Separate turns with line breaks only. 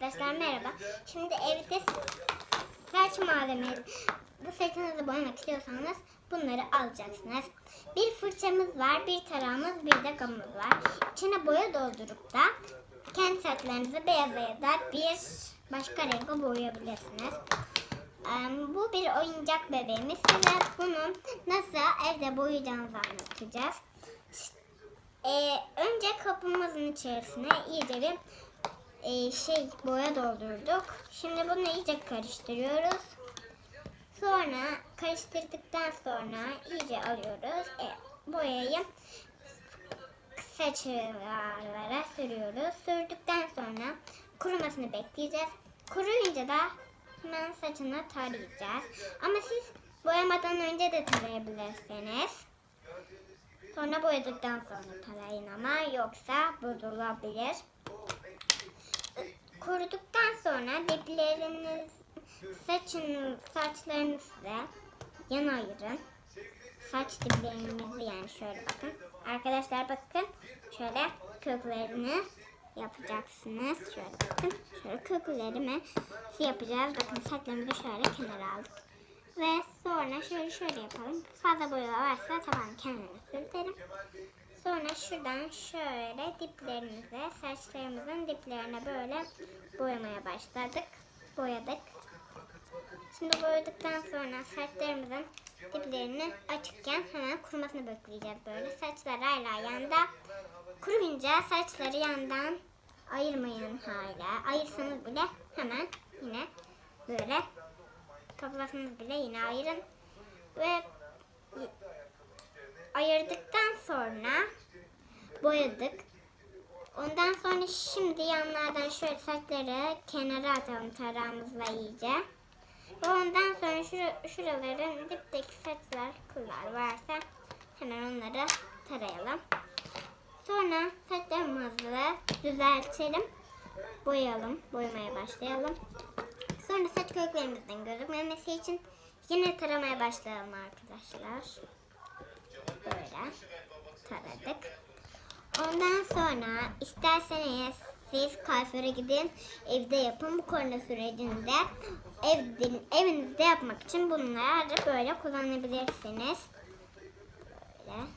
Arkadaşlar merhaba. Şimdi evde saç malzemeleri, bu saçınızı boyamak istiyorsanız bunları alacaksınız. Bir fırçamız var, bir tarağımız, bir de gamımız var. İçine boya doldurup da kendi saçlarınızı beyaza ya da bir başka renge boyayabilirsiniz. Bu bir oyuncak bebeğimiz. Size bunu nasıl evde boyayacağınızı anlatacağız. Ee, önce kapımızın içerisine iyice bir e, şey boya doldurduk. Şimdi bunu iyice karıştırıyoruz. Sonra karıştırdıktan sonra iyice alıyoruz. E, boyayı saçlara sürüyoruz. Sürdükten sonra kurumasını bekleyeceğiz. Kuruyunca da hemen saçına tarayacağız. Ama siz boyamadan önce de tarayabilirsiniz. Sonra boyadıktan sonra tarayın ama yoksa bozulabilir. Kuruduktan sonra dipleriniz saçın saçlarınızı yana ayırın. Saç diplerinizi yani şöyle bakın. Arkadaşlar bakın şöyle köklerini yapacaksınız. Şöyle bakın. Şöyle köklerimi yapacağız. Bakın saçlarımızı şöyle kenara aldık. Ve sonra şöyle şöyle yapalım. Fazla boya varsa tamam kendini sürtelim. Sonra şuradan şöyle diplerimize, saçlarımızın diplerine böyle boyamaya başladık. Boyadık. Şimdi boyadıktan sonra saçlarımızın diplerini açıkken hemen kurumasını bekleyeceğiz böyle. Saçlar hala yanda. Kuruyunca saçları yandan ayırmayın hala. Ayırsanız bile hemen yine böyle toplasanız bile yine ayırın. Ve ayırdıktan sonra boyadık. Ondan sonra şimdi yanlardan şöyle saçları kenara atalım tarağımızla iyice. Ve ondan sonra şur şuraların dipteki saçlar, kıllar varsa hemen onları tarayalım. Sonra saçlarımızı düzeltelim. Boyayalım. Boyamaya başlayalım. Sonra saç köklerimizin gözükmemesi için yine taramaya başlayalım arkadaşlar. Böyle taradık. Ondan sonra isterseniz siz kuaföre gidin, evde yapın. Bu korona sürecinde evde, evinizde yapmak için bunları böyle kullanabilirsiniz. Böyle.